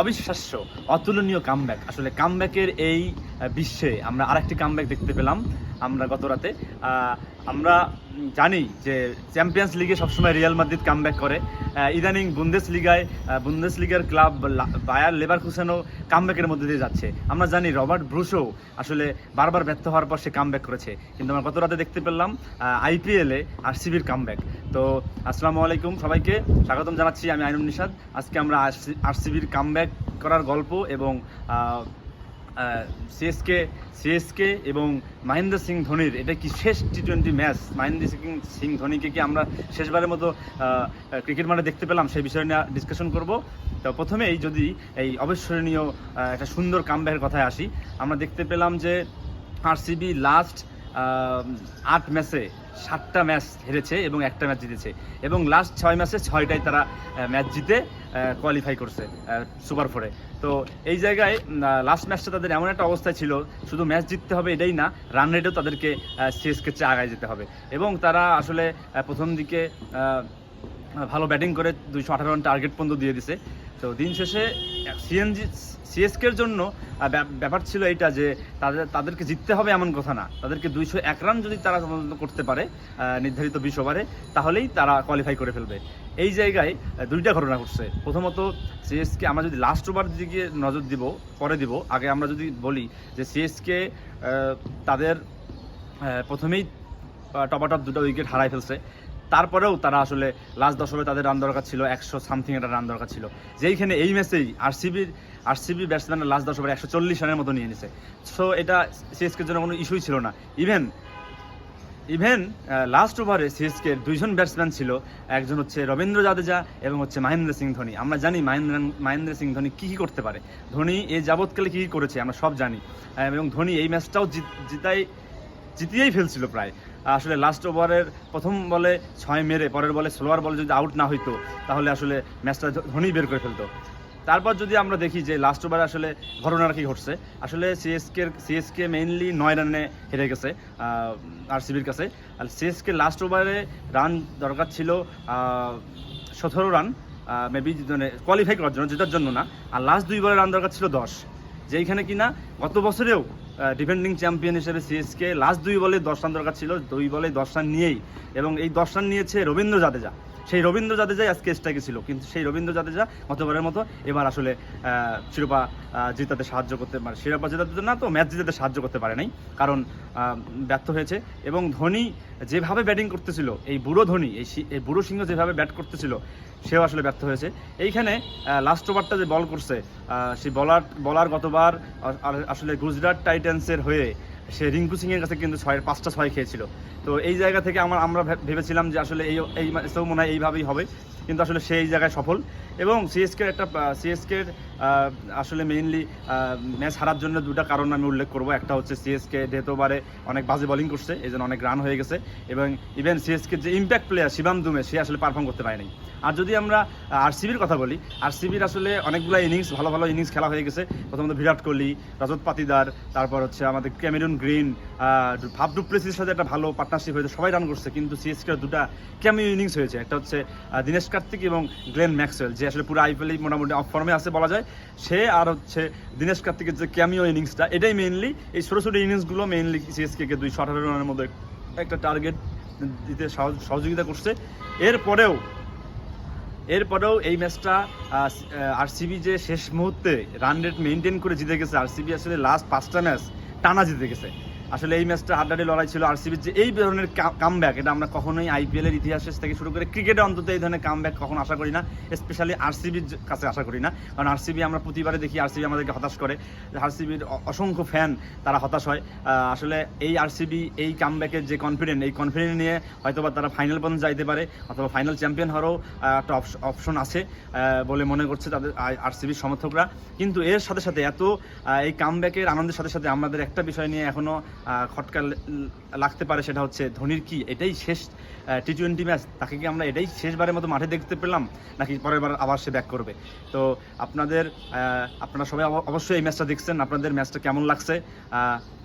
অবিশ্বাস্য, অতুলনীয় কামব্যাক আসলে কামব্যাকের এই বিশ্বে আমরা আরেকটি কামব্যাক দেখতে পেলাম, আমরা গত রাতে আমরা জানি যে চ্যাম্পিয়ন্স লিগে সবসময় রিয়াল মাদ্রিদ কামব্যাক করে। ইদানিং বুন্দেস লিগায় বুন্দেস লিগার ক্লাব বায়ার লেবার খুসানো কামব্যাকের মধ্যে দিয়ে যাচ্ছে। আমরা জানি রবার্ট ব্রুশো আসলে বারবার ব্যর্থ হওয়ার পর সে কামব্যাক করেছে। কিন্তু আমরা গত রাতে দেখতে পেলাম আইপিএলে আরসিবির কামব্যাক তো আসসালামু আলাইকুম সবাইকে, স্বাগতম জানাচ্ছি আমি আইনুল নিষাদ আজকে আমরা আরসিবির কামব্যাক করার গল্প এবং সিএসকে সিএসকে এবং মহেন্দ্র সিং ধোনির। এটা কি শেষ T twenty match Mahendra Singh Singh ধোনিকে কি আমরা শেষবারের মতো ক্রিকেট মাঠে দেখতে পেলাম? সেই বিষয় নিয়ে ডিসকাশন করব। তো প্রথমেই যদি এই অবিস্মরণীয় একটা সুন্দর কামব্যাকের কথায় আসি, আমরা দেখতে পেলাম যে আরসিবি লাস্ট আট ম্যাচে সাতটা ম্যাচ হেরেছে এবং একটা ম্যাচ জিতেছে। এবং লাস্ট ছয় ম্যাচে ছয়টাই তারা ম্যাচ জিতে কোয়ালিফাই করছে সুপার ফোরে তো এই জায়গায় লাস্ট ম্যাচটা তাদের এমন একটা অবস্থায় ছিল, শুধু ম্যাচ জিততে হবে এটাই না রান রেটেও তাদেরকে সিএসকে চেয়ে আগায় যেতে হবে। এবং তারা আসলে প্রথম দিকে ভালো ব্যাটিং করে দুইশো আঠারো রান টার্গেট পর্যন্ত দিয়ে দিছে। তো দিন শেষে সিএনজি সিএসকের জন্য ব্যা- ব্যাপার ছিল এইটা যে তাদের, তাদেরকে জিততে হবে এমন কথা না। তাদেরকে দুইশো এক রান যদি তারা করতে পারে নির্ধারিত বিশ ওভারে, তাহলেই তারা কোয়ালিফাই করে ফেলবে। এই জায়গায় দুইটা ঘটনা ঘটছে। প্রথমত সিএসকে আমরা যদি লাস্ট ওভার দিকে নজর দিব, পরে দিব, আগে আমরা যদি বলি যে সিএসকে তাদের প্রথমেই টপ টপ দুটো উইকেট হারাই ফেলছে। তারপরেও তারা আসলে লাস্ট দশ ওভারে তাদের রান দরকার ছিল, একশো সামথিং একটা রান দরকার ছিল। যেইখানে এই ম্যাচেই আরসিবির আরসিবি ব্যাটসম্যানের লাস্ট দশ ওভারে একশো চল্লিশ রানের মতো নিয়ে নিছে। সো এটা সিএসকের জন্য কোনো ইস্যুই ছিল না। ইভেন ইভেন লাস্ট ওভারে সিএসকের দুইজন ব্যাটসম্যান ছিল। একজন হচ্ছে রবীন্দ্র জাদেজা এবং হচ্ছে মহেন্দ্র সিং ধোনি। আমরা জানি মহেন্দ্র মহেন্দ্র সিং ধোনি কী কী করতে পারে। ধোনি এই যাবৎকালে কী কী করেছে আমরা সব জানি। এবং ধোনি এই ম্যাচটাও জিত- জিতাই, জিতিয়েই ফেলছিল প্রায়। আসলে লাস্ট ওভারের প্রথম বলে ছয় মেরে, পরের বলে স্লোয়ার বলে যদি আউট না হইতো, তাহলে আসলে ম্যাচটা ধোনি বের করে ফেলতো। তারপর যদি আমরা দেখি যে লাস্ট ওভারে আসলে ঘটনাটা কি ঘটছে, আসলে সিএসকে সিএসকে মেইনলি নয় রানে হেরে গেছে আর আরসিবির কাছে। আর সিএসকে লাস্ট ওভারে রান দরকার ছিল সতেরো রান মেবি মানে কোয়ালিফাই করার জন্য, জেতার জন্য না। আর লাস্ট দুই বলে রান দরকার ছিল দশ। যেইখানে কিনা গত বছরেও ডিফেন্ডিং চ্যাম্পিয়ন হিসেবে সিএসকে লাস্ট দুই বলে দশ রান দরকার ছিল। দুই বলে দশ রান নিয়েই এবং এই দশ রান নিয়েছে রবীন্দ্র জাদেজা। সেই রবীন্দ্র জাদেজাই আজকে স্ট্রাইকে ছিল। কিন্তু সেই রবীন্দ্র জাদেজা গতবারের মতো এবার আসলে শিরোপা জেতাতে সাহায্য করতে পারে। শিরোপা জেতাতে না তো ম্যাচ জেতাতে সাহায্য করতে পারে নাই। কারণ ব্যর্থ হয়েছে। এবং ধোনি যেভাবে ব্যাটিং করতেছিল, এই বুড়ো ধোনি, এই বুড়ো সিংহ যেভাবে ব্যাট করতেছিল, সেও আসলে ব্যর্থ হয়েছে। এইখানে লাস্ট ওভারটা যে বল করছে সেই বলার বলার গতবার আসলে গুজরাট টাইটান্সের হয়ে সে রিঙ্কু সিং এর কাছে কিন্তু ছয়ের পাঁচটা ছয় খেয়েছিল। তো এই জায়গা থেকে আমার, আমরা ভেবেছিলাম যে আসলে এই এই ম্যাচটাও মনে হয় এইভাবেই হবে। কিন্তু আসলে সে এই জায়গায় সফল। এবং সিএসকে একটা সিএসকে আসলে মেইনলি ম্যাচ হারার জন্য দুটো কারণ আমি উল্লেখ করব। একটা হচ্ছে সিএসকে যেহেতুবারে অনেক বাজে বোলিং করছে, এই জন্য অনেক রান হয়ে গেছে। এবং ইভেন সিএসকে যে ইম্প্যাক্ট প্লেয়ার শিবাম দুমে, সে আসলে পারফর্ম করতে পারেনি। আর যদি আমরা আরসিবির কথা বলি আরসিবির আসলে অনেকগুলো ইনিংস ভালো ভালো ইনিংস খেলা হয়ে গেছে। প্রথমত বিরাট কোহলি, রজত পাতিদার, তারপর হচ্ছে আমাদের ক্যামেরুন গ্রিন ভাব ডুপ্লেসির সাথে একটা ভালো পার্টনারশিপ হয়েছে, সবাই রান করছে, কিন্তু সিএসকে দুটা ক্যামিও ইনিংস হয়েছে। একটা হচ্ছে দীনেশ কার্তিক এবং গ্লেন ম্যাক্সওয়েল, যে আসলে পুরো আইপিএল মোটামুটি অফ ফর্মে আছে বলা যায়। সে আর হচ্ছে দিনেশ কার্তিকের যে ক্যামিও ইনিংসটা এটাই মেইনলি এই ছোটো ছোটো ইনিংসগুলো মেইনলি সিএসকে কে দুইশো আঠারো রানের মধ্যে একটা টার্গেট দিতে সহযোগিতা করছে। এরপরেও এরপরেও এই ম্যাচটা আর আরসিবি যে শেষ মুহূর্তে রান রেট মেনটেন করে জিতে গেছে আর আরসিবি আসলে লাস্ট পাঁচটা ম্যাচ টানা জিতে গেছে। আসলে এই ম্যাচটা হাড্ডাডি লড়াই ছিল আর আরসিবির যে এই ধরনের কাম কামব্যাক এটা আমরা কখনোই আইপিএল এর ইতিহাসের থেকে শুরু করে ক্রিকেটে অন্তত এই ধরনের কামব্যাক কখনো আশা করি না স্পেশালি আরসিবির কাছে আশা করি না। কারণ আরসিবি আমরা প্রতিবারে দেখি আরসিবি আমাদেরকে হতাশ করে। আরসিবির অসংখ্য ফ্যান তারা হতাশ হয়। আসলে এই আরসিবি এই কামব্যাকের যে কনফিডেন্ট এই কনফিডেন্ট নিয়ে হয়তো বা তারা ফাইনাল পর্যন্ত যাইতে পারে অথবা ফাইনাল চ্যাম্পিয়ন হওয়ারও একটা অপশন আছে বলে মনে করছে তাদের আরসিবির সমর্থকরা। কিন্তু এর সাথে সাথে এত এই কামব্যাকের আনন্দের সাথে সাথে আমাদের একটা বিষয় নিয়ে এখনও আহ, খটকা লাগতে পারে সেটা হচ্ছে ধোনির কি? এটাই শেষ টি টোয়েন্টি ম্যাচ তাকে কি আমরা এটাই শেষবারের মতো মাঠে দেখতে পেলাম? নাকি পরের বার আবার সে ব্যাক করবে? তো আপনাদের আপনারা সবাই অবশ্যই এই ম্যাচটা দেখছেন। আপনাদের ম্যাচটা কেমন লাগছে?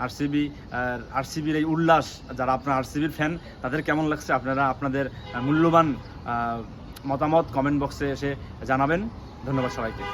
আরসিবি আরসিবির এই উল্লাস, যারা আপনার আরসিবির ফ্যান তাদের কেমন লাগছে? আপনারা আপনাদের মূল্যবান মতামত কমেন্ট বক্সে এসে জানাবেন। ধন্যবাদ সবাইকে।